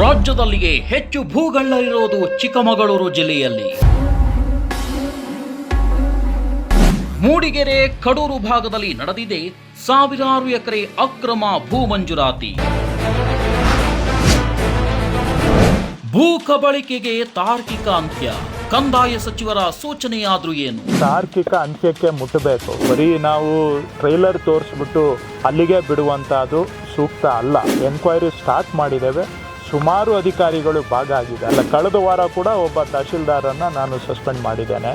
ರಾಜ್ಯದಲ್ಲಿಯೇ ಹೆಚ್ಚು ಭೂಗಳ್ಳ ಇರೋದು ಚಿಕ್ಕಮಗಳೂರು ಜಿಲ್ಲೆಯಲ್ಲಿ. ಮೂಡಿಗೆರೆ ಕಡೂರು ಭಾಗದಲ್ಲಿ ನಡೆದಿದೆ ಸಾವಿರಾರು ಎಕರೆ ಅಕ್ರಮ ಭೂ ಮಂಜೂರಾತಿ. ಭೂ ಕಬಳಿಕೆಗೆ ತಾರ್ಕಿಕ ಅಂತ್ಯ. ಕಂದಾಯ ಸಚಿವರ ಸೂಚನೆಯಾದ್ರೂ ಏನು? ತಾರ್ಕಿಕ ಅಂತ್ಯಕ್ಕೆ ಮುಟ್ಟಬೇಕು. ಬರೀ ನಾವು ಟ್ರೈಲರ್ ತೋರಿಸ್ಬಿಟ್ಟು ಅಲ್ಲಿಗೆ ಬಿಡುವಂಥದ್ದು ಸೂಕ್ತ ಅಲ್ಲ. ಎನ್ಕ್ವೈರಿ ಸ್ಟಾರ್ಟ್ ಮಾಡಿದ್ದೇವೆ. ಸುಮಾರು ಅಧಿಕಾರಿಗಳು ಭಾಗ ಆಗಿದ್ದಾರೆ ಕಳೆದ ವಾರ ಕೂಡ ಒಬ್ಬ ತಹಶೀಲ್ದಾರನ್ನ ನಾನು ಸಸ್ಪೆಂಡ್ ಮಾಡಿದ್ದೇನೆ.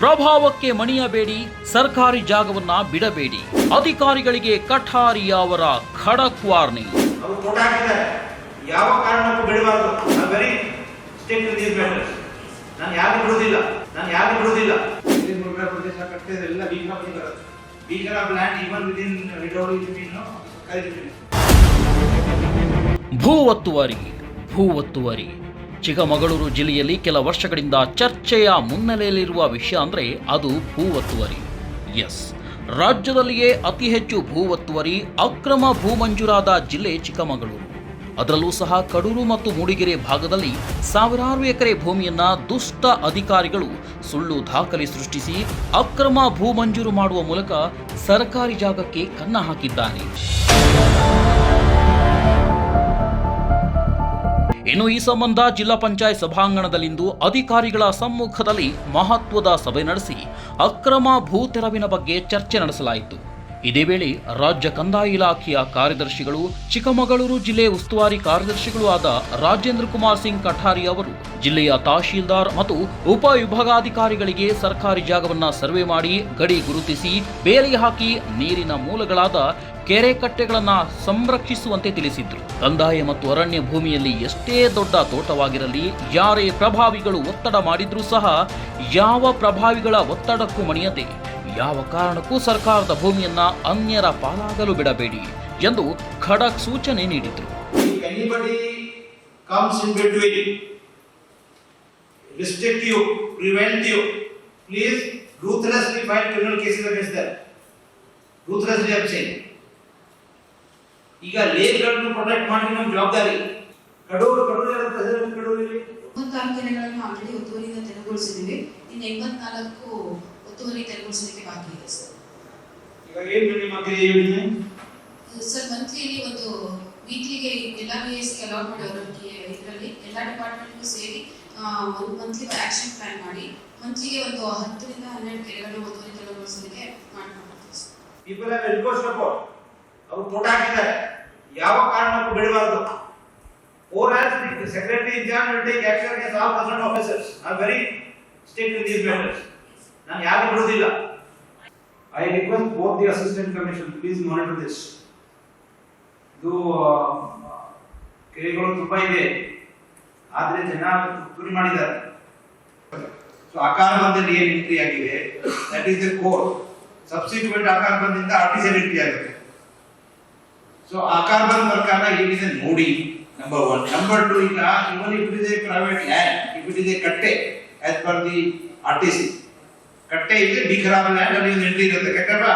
ಪ್ರಭಾವಕ್ಕೆ ಮಣಿಯಬೇಡಿ ಸರ್ಕಾರಿ ಜಾಗವನ್ನ ಬಿಡಬೇಡಿ. ಅಧಿಕಾರಿಗಳಿಗೆ ಕಠಾರಿ ಅವರ ಖಡಕ್ ಹಾಕಿದ್ದಾರೆ ಯಾವ ಕಾರಣಕ್ಕೂ ಬಿಡಬಾರ್ದು. ನಾನು ವೆರಿ ಸ್ಟೇಟ್ ದೀಸ್ ಮ್ಯಾಟರ್ಸ್ ನಾನು ಯಾರು ಬಿಡುವುದಿಲ್ಲ ನಾನು ಯಾರು ಬಿಡುವುದಿಲ್ಲ ಇಲ್ಲಿ ಮುರುಘಾ ಪ್ರದೇಶ ಕಟ್ಟಿದ್ರೆ ಎಲ್ಲ ಭೀಕರ ಬದಿ ಬರುತ್ತೆ ಭೀಕರ ಪ್ಲಾಂಟ್ ಈವನ್ ವಿದಿನ್ ವಿಡೋರಿ ಜಮೀನು ಸರ್ಕಾರಿ ಜಮೀನು ಭೂ ಒತ್ತುವರಿ ಭೂ ಒತ್ತುವರಿ. ಚಿಕ್ಕಮಗಳೂರು ಜಿಲ್ಲೆಯಲ್ಲಿ ಕೆಲ ವರ್ಷಗಳಿಂದ ಚರ್ಚೆಯ ಮುನ್ನೆಲೆಯಲ್ಲಿರುವ ವಿಷಯ ಅಂದರೆ ಅದು ಭೂ ಒತ್ತುವರಿ. ಎಸ್. ರಾಜ್ಯದಲ್ಲಿಯೇ ಅತಿ ಹೆಚ್ಚು ಭೂ ಒತ್ತುವರಿ ಅಕ್ರಮ ಭೂ ಮಂಜೂರಾದ ಜಿಲ್ಲೆ ಚಿಕ್ಕಮಗಳೂರು. ಅದರಲ್ಲೂ ಸಹ ಕಡೂರು ಮತ್ತು ಮೂಡಿಗೆರೆ ಭಾಗದಲ್ಲಿ ಸಾವಿರಾರು ಎಕರೆ ಭೂಮಿಯನ್ನ ದುಷ್ಟ ಅಧಿಕಾರಿಗಳು ಸುಳ್ಳು ದಾಖಲೆ ಸೃಷ್ಟಿಸಿ ಅಕ್ರಮ ಭೂ ಮಂಜೂರು ಮಾಡುವ ಮೂಲಕ ಸರ್ಕಾರಿ ಜಾಗಕ್ಕೆ ಕನ್ನ ಹಾಕಿದ್ದಾರೆ. ಇನ್ನು ಈ ಸಂಬಂಧ ಜಿಲ್ಲಾ ಪಂಚಾಯತ್ ಸಭಾಂಗಣದಲ್ಲಿಂದು ಅಧಿಕಾರಿಗಳ ಸಮ್ಮುಖದಲ್ಲಿ ಮಹತ್ವದ ಸಭೆ ನಡೆಸಿ ಅಕ್ರಮ ಭೂ ತೆರವಿನ ಬಗ್ಗೆ ಚರ್ಚೆ ನಡೆಸಲಾಯಿತು. ಇದೇ ವೇಳೆ ರಾಜ್ಯ ಕಂದಾಯ ಇಲಾಖೆಯ ಕಾರ್ಯದರ್ಶಿಗಳು, ಚಿಕ್ಕಮಗಳೂರು ಜಿಲ್ಲೆ ಉಸ್ತುವಾರಿ ಕಾರ್ಯದರ್ಶಿಗಳು ಆದ ರಾಜೇಂದ್ರ ಕುಮಾರ್ ಸಿಂಗ್ ಕಠಾರಿ ಅವರು ಜಿಲ್ಲೆಯ ತಹಶೀಲ್ದಾರ್ ಮತ್ತು ಉಪ ವಿಭಾಗಾಧಿಕಾರಿಗಳಿಗೆ ಸರ್ಕಾರಿ ಜಾಗವನ್ನ ಸರ್ವೆ ಮಾಡಿ ಗಡಿ ಗುರುತಿಸಿ ಬೇಲಿ ಹಾಕಿ ನೀರಿನ ಮೂಲಗಳಾದ ಕೆರೆ ಕಟ್ಟೆಗಳನ್ನು ಸಂರಕ್ಷಿಸುವಂತೆ ತಿಳಿಸಿದ್ರು. ಕಂದಾಯ ಮತ್ತು ಅರಣ್ಯ ಭೂಮಿಯಲ್ಲಿ ಎಷ್ಟೇ ದೊಡ್ಡ ತೋಟವಾಗಿರಲಿ, ಯಾರೇ ಪ್ರಭಾವಿಗಳು ಒತ್ತಡ ಮಾಡಿದ್ರೂ ಸಹ ಯಾವ ಪ್ರಭಾವಿಗಳ ಒತ್ತಡಕ್ಕೂ ಮಣಿಯದೆ ಯಾವ ಕಾರಣಕ್ಕೂ ಸರ್ಕಾರದ ಭೂಮಿಯನ್ನ ಅನ್ಯರ ಪಾಲಾಗಲು ಬಿಡಬೇಡಿ ಎಂದು ಖಡಕ್ ಸೂಚನೆ ನೀಡಿದ್ರು. If anybody comes in between, restrict you, prevent you, please ruthlessly file criminal cases against them. Ruthlessly ಈಗ ಲೇಕ್ಗಳನ್ನು ಪ್ರೊಟೆಕ್ಟ್ ಮಾಡಿ ನಮ್ಮ ಜವಾಬ್ದಾರಿ. ಕಡೂರು ಕಡೂರು ಕಡೂರು ಕಡೂರಲ್ಲಿ ಮೂವತ್ತಾರು ಕೆರೆಗಳನ್ನು ಆಲ್ರೆಡಿ ಒತ್ತುವರಿಯಿಂದ ತೆರವುಗೊಳಿಸಿದ್ದೀವಿ. ಇನ್ನು ಎಂಬತ್ನಾಲ್ಕು ಒತ್ತುವರಿ ತೆರವುಗೊಳಿಸಲಿಕ್ಕೆ ಬಾಕಿ ಇದೆ ಸರ್. ಇವಾಗ ಏನು ನಿಮ್ಮ ಕ್ರಿಯೆ ಹೇಳಿದೆ ಸರ್ ಮಂತ್ಲಿ ಒಂದು ವೀಕ್ಲಿಗೆ ಎಲ್ಲ ಬಿ ಎಸ್ ಅಲಾಟ್ ಮಾಡಿ ಅವರಿಗೆ ಇದರಲ್ಲಿ. ಎಲ್ಲ ಡಿಪಾರ್ಟ್ಮೆಂಟ್ಗೂ ಸೇರಿ ಒಂದು ಮಂತ್ಲಿ ಆಕ್ಷನ್ ಪ್ಲಾನ್ ಮಾಡಿ ಮಂತ್ಲಿಗೆ ಒಂದು ಹತ್ತರಿಂದ ಹನ್ನೆರಡು ಕೆರೆಗಳು ಒತ್ತುವರಿ ತೆರವುಗೊಳಿಸಲಿಕ್ಕೆ ಮಾಡ್ಕೊಳ್ತೀವಿ sir. People have request about ಅವರು ಫೋಟೋ ಹಾಕಿದ್ದಾರೆ. ಯಾವ ಕಾರಣಕ್ಕೂ ಬಿಡಬಾರದು. Or as secretary incharge will take action against all concern officers I very strict in these matters ನಾನು ಯಾರು ಬಿಡುವುದಿಲ್ಲ I request both the assistant commission please monitor this ಇದು ಕೆರೆಗಳು ತುಂಬಾ ಇದೆ. ಆದ್ರೆ ಜನ ತುರಿ ಮಾಡಿದ್ದಾರೆ. ಸೊ ಆಕಾರ ಬಂದಲ್ಲಿ ಏನು ಎಂಟ್ರಿ ಆಗಿದೆ? That is the core subsequent ಆಕಾರ ಬಂದಿಂದ ಆರ್ಟಿಸಿಯಲ್ ಎಂಟ್ರಿ ಆಗುತ್ತೆ. ಸೊ ಆಕಾರ ಬಂದ ಪ್ರಕಾರ ಏನಿದೆ? ನೋಡಿ ನಂಬರ್ ಒನ್ ನಂಬರ್ ಟು ಈಗ even it is a private land it is a ಕಟ್ಟೆ ಆಸ್ ಪರ್ ದಿ ಆರ್ಟಿಸಿ ಕಟ್ಟೆ ಇದೆ ಲ್ಯಾಂಡ್ ಅಲ್ಲಿ ಒಂದು ಎಂಟ್ರಿ ಇರುತ್ತೆ ಕಟ್ಟಲ್ವಾ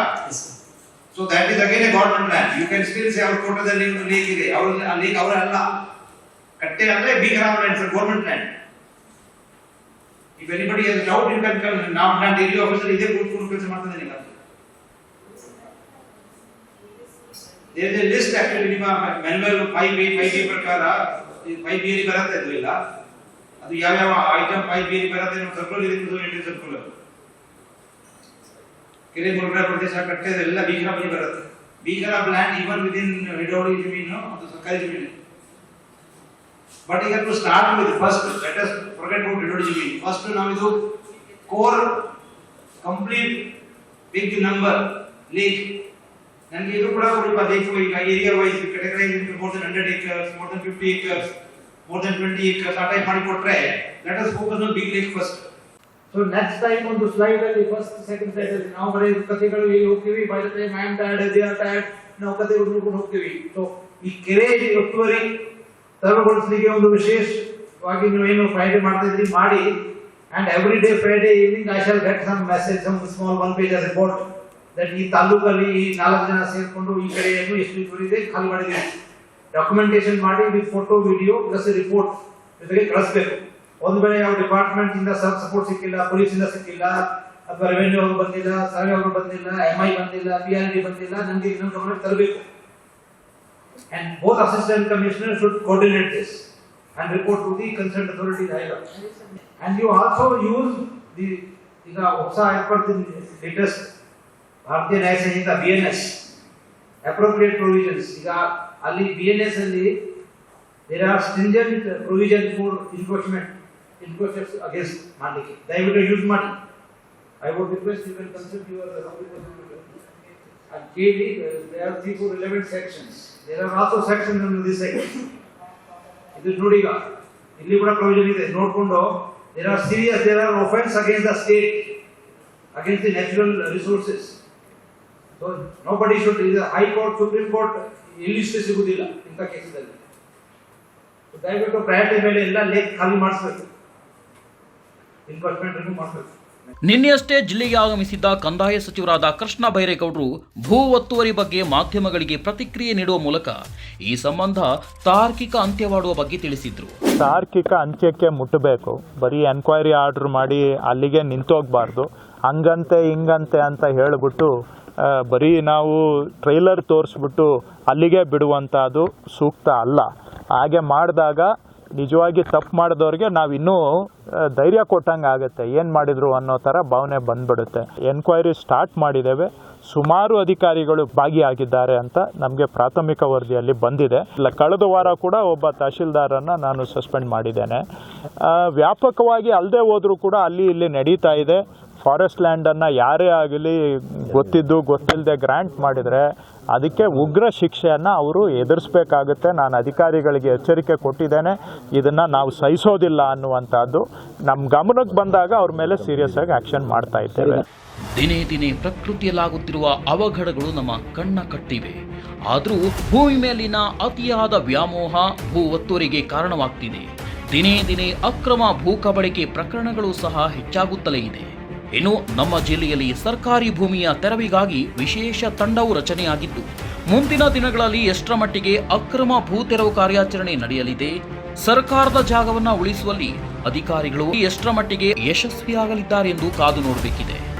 so that is again a government land you can still say ಅವ್ರ ತೋಟದಲ್ಲಿ ಒಂದು ಲೀಕ್ ಇದೆ. ಅವ್ರ ಲೀಕ್ ಅವರ ಅಲ್ಲ. ಕಟ್ಟೆ ಅಂದ್ರೆ ಬಿಖರಾಬ್ land sir government land if anybody has doubt you can come ನಾವು ನಾನು ಡೆಲ್ಲಿ ಆಫೀಸರ್ ಇದೇ ಕೂತ್ಕೊಂಡು ಕೆಲಸ ಮಾಡ್ತಿದ್ದೇನೆ ಈಗ there is a list actually ನಿಮ್ಮ manual five B five B ಪ್ರಕಾರ ಫೈವ್ ಬಿ ಬರುತ್ತೆ ಅದು ಇಲ್ಲ. ಅದು ಯಾವ್ಯಾವ ಐಟಮ್ ಫೈವ್ ಬಿ ಬರುತ್ತೆ ಸರ್ಕಲ್ ಇದೆ ಸರ್ಕಲ್ ಕೆರೆ ಮುರುಘಾ ಪ್ರದೇಶ ಕಟ್ಟಿದ್ರೆ ಎಲ್ಲ ಭೀಕರ ಬಂದು ಬರುತ್ತೆ. ಭೀಕರ ಪ್ಲಾನ್ ಈವನ್ ವಿದಿನ್ ವಿಡೋಡಿ ಜಮೀನು ಅದು ಸರ್ಕಾರಿ ಜಮೀನು ಬಟ್ ಈಗ to start with first let's forget about ವಿಡೋಡಿ ಜಮೀನು ಫಸ್ಟ್ ನಾವು ಇದು core complete big number leak ನನಗೆ ಇದು ಕೂಡ ಕೊಡಿಪ್ಪ ಲೀಕ್ ಈಗ area wise categorize more than hundred acres more than fifty acres more than twenty acres ಆ ಟೈಪ್ ಮಾಡಿ ಕೊಟ್ರೆ let us focus on big leak first so next time ಒಂದು slide ಅಲ್ಲಿ ಫಸ್ಟ್ ಸೆಕೆಂಡ್ ಸ್ಲೈಡ್ ಅಲ್ಲಿ ನಾವು ಬರೀ ಕಥೆಗಳು ಇಲ್ಲಿ ಹೋಗ್ತೀವಿ? By the tad they are tired ನಾವು ಕಥೆ ಹುಡುಕೊಂಡು ಹೋಗ್ತೀವಿ. ಸೊ ಈ ಕೆರೆ ಒತ್ತುವರಿ ತರಗೊಳಿಸಲಿಕ್ಕೆ ಒಂದು ವಿಶೇಷವಾಗಿ ನೀವು ಏನು ಫ್ರೈಡೆ ಮಾಡ್ತಾ ಇದ್ರಿ ಮಾಡಿ. And every day Friday evening I shall get some message some small one page report that ಈ ತಾಲೂಕಲ್ಲಿ ಈ ನಾಲ್ಕು ಜನ ಸೇರ್ಕೊಂಡು ಈ ಕಡೆಯನ್ನು ಎಷ್ಟು ಇದೆ ಖಾಲಿ ಮಾಡಿದ್ದೀವಿ ಡಾಕ್ಯುಮೆಂಟೇಶನ್ ಮಾಡಿ with photo video plus report ಜೊತೆಗೆ ಕಳಿಸ್ಬೇಕು. ಒಂದು ವೇಳೆ ಯಾವ ಡಿಪಾರ್ಟ್ಮೆಂಟ್ ಇಂದ ಸಪೋರ್ಟ್ ಸಿಕ್ಕಿಲ್ಲ ಪೊಲೀಸ್ ಇಂದ ಸಿಕ್ಕಿಲ್ಲ ಅಥವಾ ರೆವೆನ್ಯೂ ಅವರು ಬಂದಿಲ್ಲ ಸರ್ವೆ ಅವರು ಬಂದಿಲ್ಲ ಎಂ ಐ ಬಂದಿಲ್ಲ ಪಿ ಆರ್ ಡಿ ಬಂದಿಲ್ಲ ನಮ್ಗೆ ಇನ್ನೊಂದು ಗಮನಕ್ಕೆ ತರಬೇಕು. And both assistant commissioners should coordinate this and report to the concerned authority dialogue. And you also use the, ಈಗ ಹೊಸ ಏರ್ಪಡ್ತೀನಿ latest Bharatiya Nyaya Sanhita B N S appropriate provisions ಈಗ ಅಲ್ಲಿ B N S ಅಲ್ಲಿ there are stringent provision for enforcement enforcers against ಮಾಡಲಿಕ್ಕೆ ದಯವಿಟ್ಟು use ಮಾಡಿ. I would request you can consult your and clearly, uh, there are three, four relevant sections. There are also sections in this section. ಇದು ನೋಡಿ ಈಗ. ಇಲ್ಲಿ ಕೂಡ provision ಇದೆ. ನೋಡಿಕೊಂಡು there are serious there are offence against the state against the natural resources so nobody should ಇದು high court supreme court ಎಲ್ಲಿಷ್ಟು ಸಿಗುದಿಲ್ಲ ಇಂಥ ಕೇಸಲ್ಲಿ ದಯವಿಟ್ಟು ಪ್ರಯಾರಿಟಿ ಮೇಲೆ ಎಲ್ಲ ಲೇಕ್ ಖಾಲಿ ಮಾಡಿಸ್ಬೇಕು. ನಿನ್ನೆಯಷ್ಟೇ ಜಿಲ್ಲೆಗೆ ಆಗಮಿಸಿದ್ದ ಕಂದಾಯ ಸಚಿವರಾದ ಕೃಷ್ಣ ಬೈರೇಗೌಡರು ಭೂ ಒತ್ತುವರಿ ಬಗ್ಗೆ ಮಾಧ್ಯಮಗಳಿಗೆ ಪ್ರತಿಕ್ರಿಯೆ ನೀಡುವ ಮೂಲಕ ಈ ಸಂಬಂಧ ತಾರ್ಕಿಕ ಅಂತ್ಯವಾಡುವ ಬಗ್ಗೆ ತಿಳಿಸಿದ್ರು. ತಾರ್ಕಿಕ ಅಂತ್ಯಕ್ಕೆ ಮುಟ್ಟಬೇಕು. ಬರೀ ಎನ್ಕ್ವೈರಿ ಆರ್ಡರ್ ಮಾಡಿ ಅಲ್ಲಿಗೆ ನಿಂತೋಗ್ಬಾರ್ದು. ಹಂಗಂತೆ ಹಿಂಗಂತೆ ಅಂತ ಹೇಳಿಬಿಟ್ಟು ಬರೀ ನಾವು ಟ್ರೈಲರ್ ತೋರಿಸ್ಬಿಟ್ಟು ಅಲ್ಲಿಗೆ ಬಿಡುವಂಥದ್ದು ಸೂಕ್ತ ಅಲ್ಲ. ಹಾಗೆ ಮಾಡಿದಾಗ ನಿಜವಾಗಿ ತಪ್ಪು ಮಾಡಿದವ್ರಿಗೆ ನಾವು ಇನ್ನೂ ಧೈರ್ಯ ಕೊಟ್ಟಂಗೆ ಆಗುತ್ತೆ. ಏನು ಮಾಡಿದ್ರು ಅನ್ನೋ ಥರ ಭಾವನೆ ಬಂದ್ಬಿಡುತ್ತೆ. ಎನ್ಕ್ವೈರಿ ಸ್ಟಾರ್ಟ್ ಮಾಡಿದ್ದೇವೆ. ಸುಮಾರು ಅಧಿಕಾರಿಗಳು ಭಾಗಿಯಾಗಿದ್ದಾರೆ ಅಂತ ನಮಗೆ ಪ್ರಾಥಮಿಕ ವರದಿಯಲ್ಲಿ ಬಂದಿದೆ. ಇಲ್ಲ, ಕಳೆದ ವಾರ ಕೂಡ ಒಬ್ಬ ತಹಶೀಲ್ದಾರನ್ನು ನಾನು ಸಸ್ಪೆಂಡ್ ಮಾಡಿದ್ದೇನೆ. ವ್ಯಾಪಕವಾಗಿ ಅಲ್ಲದೆ ಹೋದರೂ ಕೂಡ ಅಲ್ಲಿ ಇಲ್ಲಿ ನಡೀತಾ ಇದೆ. ಫಾರೆಸ್ಟ್ ಲ್ಯಾಂಡನ್ನು ಯಾರೇ ಆಗಲಿ ಗೊತ್ತಿದ್ದು ಗೊತ್ತಿಲ್ಲದೆ ಗ್ರ್ಯಾಂಟ್ ಮಾಡಿದರೆ ಅದಕ್ಕೆ ಉಗ್ರ ಶಿಕ್ಷೆಯನ್ನು ಅವರು ಎದುರಿಸಬೇಕಾಗುತ್ತೆ. ನಾನು ಅಧಿಕಾರಿಗಳಿಗೆ ಎಚ್ಚರಿಕೆ ಕೊಟ್ಟಿದ್ದೇನೆ. ಇದನ್ನು ನಾವು ಸಹಿಸೋದಿಲ್ಲ ಅನ್ನುವಂಥದ್ದು ನಮ್ಮ ಗಮನಕ್ಕೆ ಬಂದಾಗ ಅವ್ರ ಮೇಲೆ ಸೀರಿಯಸ್ ಆಗಿ ಆ್ಯಕ್ಷನ್ ಮಾಡ್ತಾ ಇದ್ದೇವೆ. ದಿನೇ ದಿನೇ ಪ್ರಕೃತಿಯಲ್ಲಾಗುತ್ತಿರುವ ಅವಘಡಗಳು ನಮ್ಮ ಕಣ್ಣ ಕಟ್ಟಿವೆ. ಆದರೂ ಭೂಮಿ ಮೇಲಿನ ಅತಿಯಾದ ವ್ಯಾಮೋಹ ಭೂ ಒತ್ತುವರಿಗೆ ಕಾರಣವಾಗ್ತಿದೆ. ದಿನೇ ದಿನೇ ಅಕ್ರಮ ಭೂ ಕಬಳಿಕೆ ಪ್ರಕರಣಗಳು ಸಹ ಹೆಚ್ಚಾಗುತ್ತಲೇ ಇದೆ. ಇನ್ನು ನಮ್ಮ ಜಿಲ್ಲೆಯಲ್ಲಿ ಸರ್ಕಾರಿ ಭೂಮಿಯ ತೆರವಿಗಾಗಿ ವಿಶೇಷ ತಂಡವು ರಚನೆಯಾಗಿದ್ದು, ಮುಂದಿನ ದಿನಗಳಲ್ಲಿ ಎಷ್ಟರ ಮಟ್ಟಿಗೆ ಅಕ್ರಮ ಭೂ ತೆರವು ಕಾರ್ಯಾಚರಣೆ ನಡೆಯಲಿದೆ, ಸರ್ಕಾರದ ಜಾಗವನ್ನು ಉಳಿಸುವಲ್ಲಿ ಅಧಿಕಾರಿಗಳು ಎಷ್ಟರ ಮಟ್ಟಿಗೆ ಯಶಸ್ವಿಯಾಗಲಿದ್ದಾರೆ ಎಂದು ಕಾದು ನೋಡಬೇಕಿದೆ.